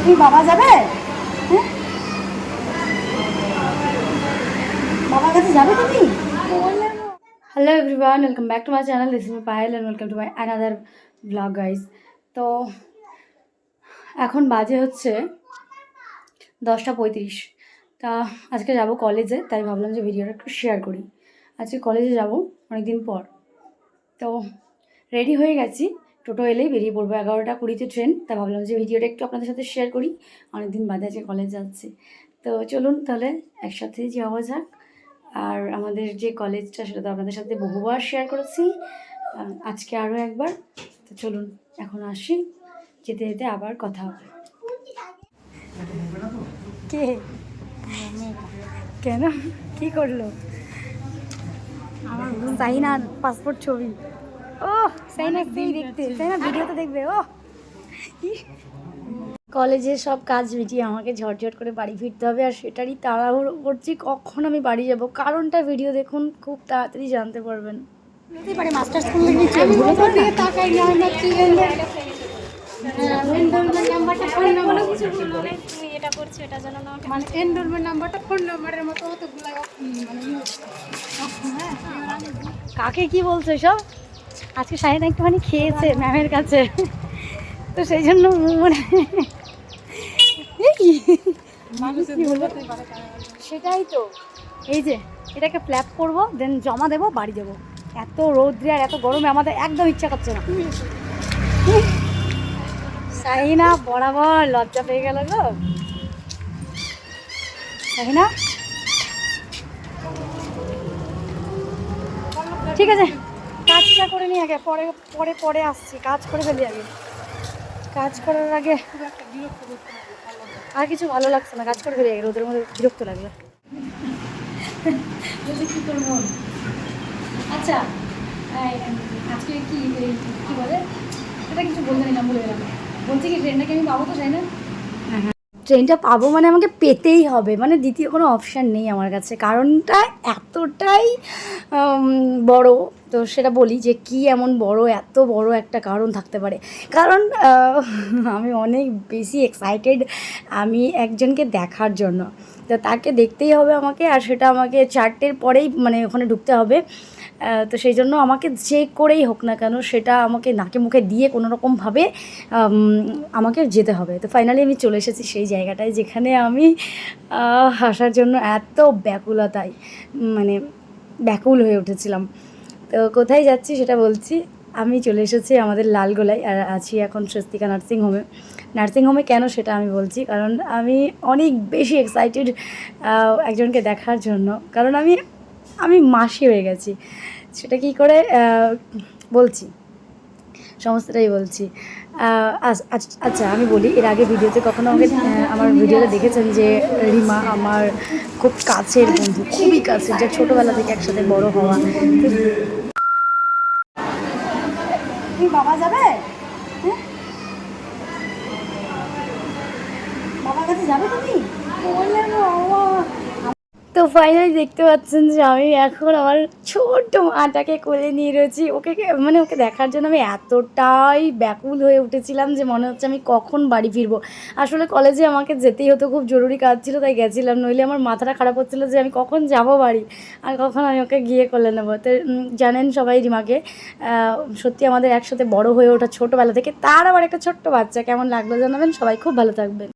তুমি বাবা যাবে? হ্যাঁ? বাবার কাছে যাবে তুমি hello everyone welcome back to my channel this is Payel and welcome to my another blog guys তো এখন বাজে হচ্ছে দশটা পঁয়ত্রিশ। তা আজকে যাব কলেজে তাই ভাবলাম যে ভিডিওটা একটু শেয়ার করি। আজকে কলেজে যাব অনেকদিন পর। তো রেডি হয়ে গেছি। টোটো এলেই বেরিয়ে পড়ব। এগারোটা কুড়িতে ট্রেন তা ভাবলাম যে ভিডিওটা একটু আপনাদের সাথে শেয়ার করি। অনেকদিন বাদে আছে কলেজ যাচ্ছে। তো চলুন তাহলে একসাথে যাওয়া যাক। আর আমাদের যে কলেজটা সেটা তো আপনাদের সাথে বহুবার শেয়ার করেছি। আজকে আরও একবার। তো চলুন এখন আসি। যেতে যেতে আবার কথা হবে। কে? কেন? কি করল? আমার সাইনা পাসপোর্ট ছবি। সাইনা কি দেখতে। সাইনা ভিডিওতে দেখবে ও কলেজের সব কাজ মিটিয়ে আমাকে ঝটঝট করে বাড়ি ফিরতে হবে আর সেটারই তাড়াহুড়ো করছি কখন আমি বাড়ি যাব? কারণটা ভিডিও দেখুন খুব তাড়াতাড়ি জানতে পারবেন। পারে মাস্টার্স তো মানে এনরোলমেন্ট নাম্বারটা ফোন নাম্বারের মতো অতগুলো মানে কাকে কি বলছো সব আজকে সাহেব একটুখানি খেয়েছে ম্যামের কাছে। তো সেই জন্য মানে। সেটাই তো। এই যে এটাকে ফ্ল্যাপ করব দেন জমা দেবো বাড়ি যাব। এত রৌদ্রে আর এত গরমে আমাদের একদম ইচ্ছা করছে না। সাহিনা বরাবর লজ্জা পেয়ে গেল গো। সাহিনা? ঠিক আছে। কাজটা করে নিই আগে পরে পরে পরে আসছি। কাজ করে ফেলি আগে। কাজ করার আগে। আর কিছু ভালো লাগছে না। কাজ করে ফেলি আগে রোদের মধ্যে বিরক্ত লাগল। আচ্ছা আজকে কি কি বলে? এটা কিছু বলতে না বলে গেলাম। বলছি কি ট্রেনটাকে আমি পাবো তো তাই না? ট্রেনটা পাবো মানে আমাকে পেতেই হবে। মানে দ্বিতীয় কোনো অপশান নেই আমার কাছে। কারণটা এতটাই বড়। তো সেটা বলি যে কি এমন বড় এত বড় একটা কারণ থাকতে পারে। কারণ আমি অনেক বেশি এক্সাইটেড আমি একজনকে দেখার জন্য। তো তাকে দেখতেই হবে আমাকে আর সেটা আমাকে চারটের পরেই মানে ওখানে ঢুকতে হবে। তো সেই জন্য আমাকে যে করেই হোক না কেন সেটা আমাকে নাকে মুখে দিয়ে কোনো রকমভাবে আম, আমাকে যেতে হবে। তো ফাইনালি আমি চলে এসেছি সেই জায়গাটায় যেখানে আমি আহ, আসার জন্য এত ব্যাকুলতায় মানে ব্যাকুল হয়ে উঠেছিলাম। তো কোথায় যাচ্ছি সেটা বলছি। আমি চলে এসেছি আমাদের লালগোলায় আর আছি এখন স্বস্তিকা নার্সিং হোমে। নার্সিং হোমে কেন সেটা আমি বলছি? কারণ আমি অনেক বেশি এক্সাইটেড একজনকে দেখার জন্য। কারণ আমি আমি মাসি হয়ে গেছি। সেটা কি করে বলছি। সমস্তটাই বলছি। আচ্ছা আমি বলি, এর আগে ভিডিওতে কখনো আমাকে আমার ভিডিওতে দেখেছেন যে রিমা আমার খুব কাছের বন্ধু, খুবই কাছের, যে ছোটোবেলা থেকে একসাথে বড় হওয়া। বাবা যাবে? বাবার কাছে যাবে তুমি? বাবা। তো ফাইনালি দেখতে পাচ্ছেন যে আমি এখন আমার ছোট্ট মাটাকে কোলে নিয়ে রয়েছি। ওকে মানে ওকে দেখার জন্য আমি এতটাই ব্যাকুল হয়ে উঠেছিলাম যে মনে হচ্ছে আমি কখন বাড়ি ফিরবো। আসলে কলেজে আমাকে যেতেই হতো, খুব জরুরি কাজ ছিল, তাই গেছিলাম। নইলে আমার মাথাটা খারাপ হচ্ছিল যে আমি কখন যাব বাড়ি, আর কখন আমি ওকে গিয়ে কোলে নেব। তো জানেন সবাই রিমাকে সত্যি আমাদের একসাথে বড় হয়ে ওঠা ছোটোবেলা থেকে, তার আবার একটা ছোট্ট বাচ্চা। কেমন লাগল জানাবেন? সবাই খুব ভালো থাকবেন।